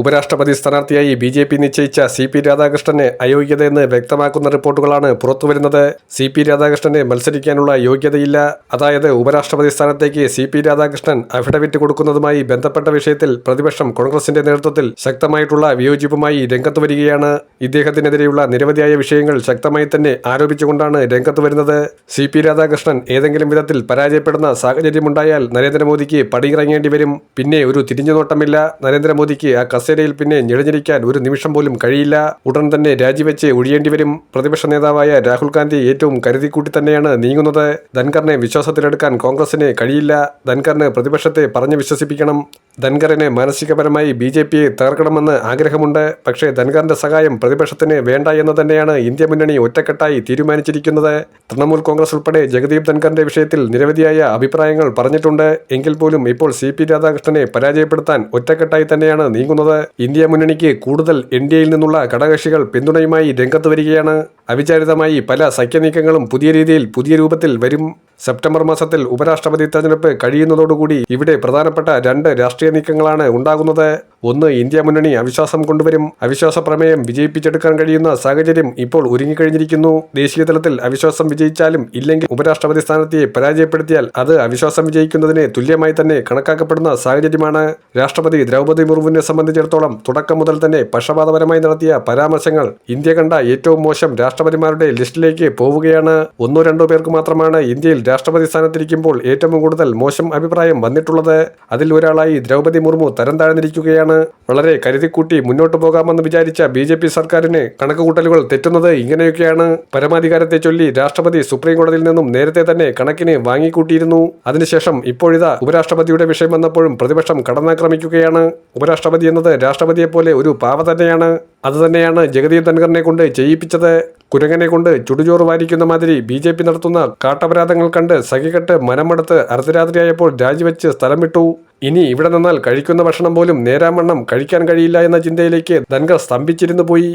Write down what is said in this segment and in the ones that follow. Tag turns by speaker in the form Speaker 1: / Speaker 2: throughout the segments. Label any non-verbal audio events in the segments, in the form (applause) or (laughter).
Speaker 1: ഉപരാഷ്ട്രപതി സ്ഥാനാർത്ഥിയായി B J P നിശ്ചയിച്ച സി പി രാധാകൃഷ്ണന് അയോഗ്യതയെന്ന് വ്യക്തമാക്കുന്ന റിപ്പോർട്ടുകളാണ് പുറത്തുവരുന്നത്. സി പി രാധാകൃഷ്ണന് മത്സരിക്കാനുള്ള യോഗ്യതയില്ല. അതായത് ഉപരാഷ്ട്രപതി സ്ഥാനത്തേക്ക് സി പി രാധാകൃഷ്ണൻ അഫിഡവിറ്റ് കൊടുക്കുന്നതുമായി ബന്ധപ്പെട്ട വിഷയത്തിൽ പ്രതിപക്ഷം കോൺഗ്രസിന്റെ നേതൃത്വത്തിൽ ശക്തമായിട്ടുള്ള വിയോജിപ്പുമായി രംഗത്ത് വരികയാണ്. ഇദ്ദേഹത്തിനെതിരെയുള്ള നിരവധിയായ വിഷയങ്ങൾ ശക്തമായി തന്നെ ആരോപിച്ചുകൊണ്ടാണ് രംഗത്ത് വരുന്നത്. സി പി രാധാകൃഷ്ണൻ ഏതെങ്കിലും വിധത്തിൽ പരാജയപ്പെടുന്ന സാഹചര്യമുണ്ടായാൽ നരേന്ദ്രമോദിക്ക് പടിയിറങ്ങേണ്ടി വരും. പിന്നെ ഒരു തിരിഞ്ഞുനോട്ടമില്ല. നരേന്ദ്രമോദിക്ക് ആ കസേരയിൽ പിന്നെ ഞെളിഞ്ഞിരിക്കാൻ ഒരു നിമിഷം പോലും കഴിയില്ല. ഉടൻ തന്നെ രാജിവെച്ച് ഒഴിയേണ്ടി വരും. പ്രതിപക്ഷ നേതാവായ രാഹുൽ ഗാന്ധി ഏറ്റവും കരുതിക്കൂട്ടി തന്നെയാണ് നീങ്ങുന്നത്. ധൻഖറിനെ വിശ്വാസത്തിലെടുക്കാൻ കോൺഗ്രസിന് കഴിയില്ല. ധൻഖറിന് പ്രതിപക്ഷത്തെ പറഞ്ഞു വിശ്വസിപ്പിക്കണം. ധൻഖറിനെ മാനസികപരമായി ബി ജെ പിയെ തകർക്കണമെന്ന് ആഗ്രഹമുണ്ട്. പക്ഷേ ധൻഖറിന്റെ സഹായം പ്രതിപക്ഷത്തിന് വേണ്ട എന്ന് തന്നെയാണ് ഇന്ത്യ മുന്നണി ഒറ്റക്കെട്ടായി തീരുമാനിച്ചിരിക്കുന്നത്. തൃണമൂൽ കോൺഗ്രസ് ഉൾപ്പെടെ ജഗദീപ് ധൻഖറിന്റെ വിഷയത്തിൽ നിരവധിയായ അഭിപ്രായങ്ങൾ പറഞ്ഞിട്ടുണ്ട്. എങ്കിൽ പോലും ഇപ്പോൾ സി പി രാധാകൃഷ്ണനെ പരാജയപ്പെടുത്താൻ ഒറ്റക്കെട്ടായി തന്നെയാണ് നീങ്ങുന്നത്. ഇന്ത്യ മുന്നണിക്ക് കൂടുതൽ എൻ ഡി എയിൽ നിന്നുള്ള ഘടകകക്ഷികൾ പിന്തുണയുമായി രംഗത്ത് വരികയാണ്. അവിചാരിതമായി പല സഖ്യനീക്കങ്ങളും പുതിയ രീതിയിൽ പുതിയ രൂപത്തിൽ വരും. സെപ്റ്റംബർ മാസത്തിൽ ഉപരാഷ്ട്രപതി തെരഞ്ഞെടുപ്പ് കഴിയുന്നതോടുകൂടി ഇവിടെ പ്രധാനപ്പെട്ട രണ്ട് രാഷ്ട്രീയ നീക്കങ്ങളാണ് ഉണ്ടാകുന്നത്. ഒന്ന് ഇന്ത്യ മുന്നണി അവിശ്വാസം കൊണ്ടുവരും. അവിശ്വാസ പ്രമേയം വിജയിപ്പിച്ചെടുക്കാൻ കഴിയുന്ന സാഹചര്യം ഇപ്പോൾ ഒരുങ്ങിക്കഴിഞ്ഞിരിക്കുന്നു. ദേശീയ തലത്തിൽ അവിശ്വാസം വിജയിച്ചാലും ഇല്ലെങ്കിൽ ഉപരാഷ്ട്രപതി സ്ഥാനത്തെ പരാജയപ്പെടുത്തിയാൽ അത് അവിശ്വാസം വിജയിക്കുന്നതിന് തുല്യമായി തന്നെ കണക്കാക്കപ്പെടുന്ന സാഹചര്യമാണ്. രാഷ്ട്രപതി ദ്രൗപദി മുർമുവിനെ സംബന്ധിച്ചിടത്തോളം തുടക്കം മുതൽ തന്നെ പക്ഷപാതപരമായി നടത്തിയ പരാമർശങ്ങൾ ഇന്ത്യ കണ്ട ഏറ്റവും മോശം രാഷ്ട്രപതിമാരുടെ ലിസ്റ്റിലേക്ക് പോവുകയാണ്. ഒന്നോ രണ്ടോ പേർക്ക് മാത്രമാണ് ഇന്ത്യയിൽ രാഷ്ട്രപതി സ്ഥാനത്തിരിക്കുമ്പോൾ ഏറ്റവും കൂടുതൽ മോശം അഭിപ്രായം വന്നിട്ടുള്ളത്. അതിൽ ഒരാളായി ദ്രൗപദി മുർമു തരം താഴ്ന്നിരിക്കുകയാണ്. വളരെ കരുതിക്കൂട്ടി മുന്നോട്ട് പോകാമെന്ന് വിചാരിച്ച ബി ജെ പി സർക്കാരിന് കണക്കുകൂട്ടലുകൾ തെറ്റുന്നത് ഇങ്ങനെയൊക്കെയാണ്. പരമാധികാരത്തെ ചൊല്ലി രാഷ്ട്രപതി സുപ്രീം കോടതിയിൽ നിന്നും നേരത്തെ തന്നെ കണക്കിന് വാങ്ങിക്കൂട്ടിയിരുന്നു. അതിനുശേഷം ഇപ്പോഴിതാ ഉപരാഷ്ട്രപതിയുടെ വിഷയം വന്നപ്പോഴും പ്രതിപക്ഷം കടന്നാക്രമിക്കുകയാണ്. ഉപരാഷ്ട്രപതി എന്നത് രാഷ്ട്രപതിയെ പോലെ ഒരു പാവ തന്നെയാണ്. അതുതന്നെയാണ് ജഗദീപ് ധൻഖറിനെ കൊണ്ട് ചെയ്യിപ്പിച്ചത്. കുരങ്ങനെ കൊണ്ട് ചുടുചോറ് വാരിക്കുന്ന മാതിരി ബി ജെ പി നടത്തുന്ന കാട്ടപരാധങ്ങൾ കണ്ട് സഖികെട്ട് മനമെടുത്ത് അർദ്ധരാത്രിയായപ്പോൾ രാജിവെച്ച് സ്ഥലം വിട്ടു. ഇനി ഇവിടെ നിന്നാൽ കഴിക്കുന്ന ഭക്ഷണം പോലും നേരാമണ്ണം കഴിക്കാൻ കഴിയില്ല എന്ന ചിന്തയിലേക്ക് ധൻകർ സ്തംഭിച്ചിരുന്നു പോയി.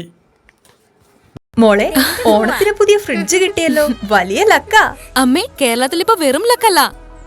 Speaker 2: മോളെ (laughs) ഓണത്തിന് പുതിയ ഫ്രിഡ്ജ് കിട്ടിയല്ലോ. വലിയ ലക്ക.
Speaker 3: അമ്മേ കേരളത്തിൽ ഇപ്പൊ വെറും ലക്കല്ല.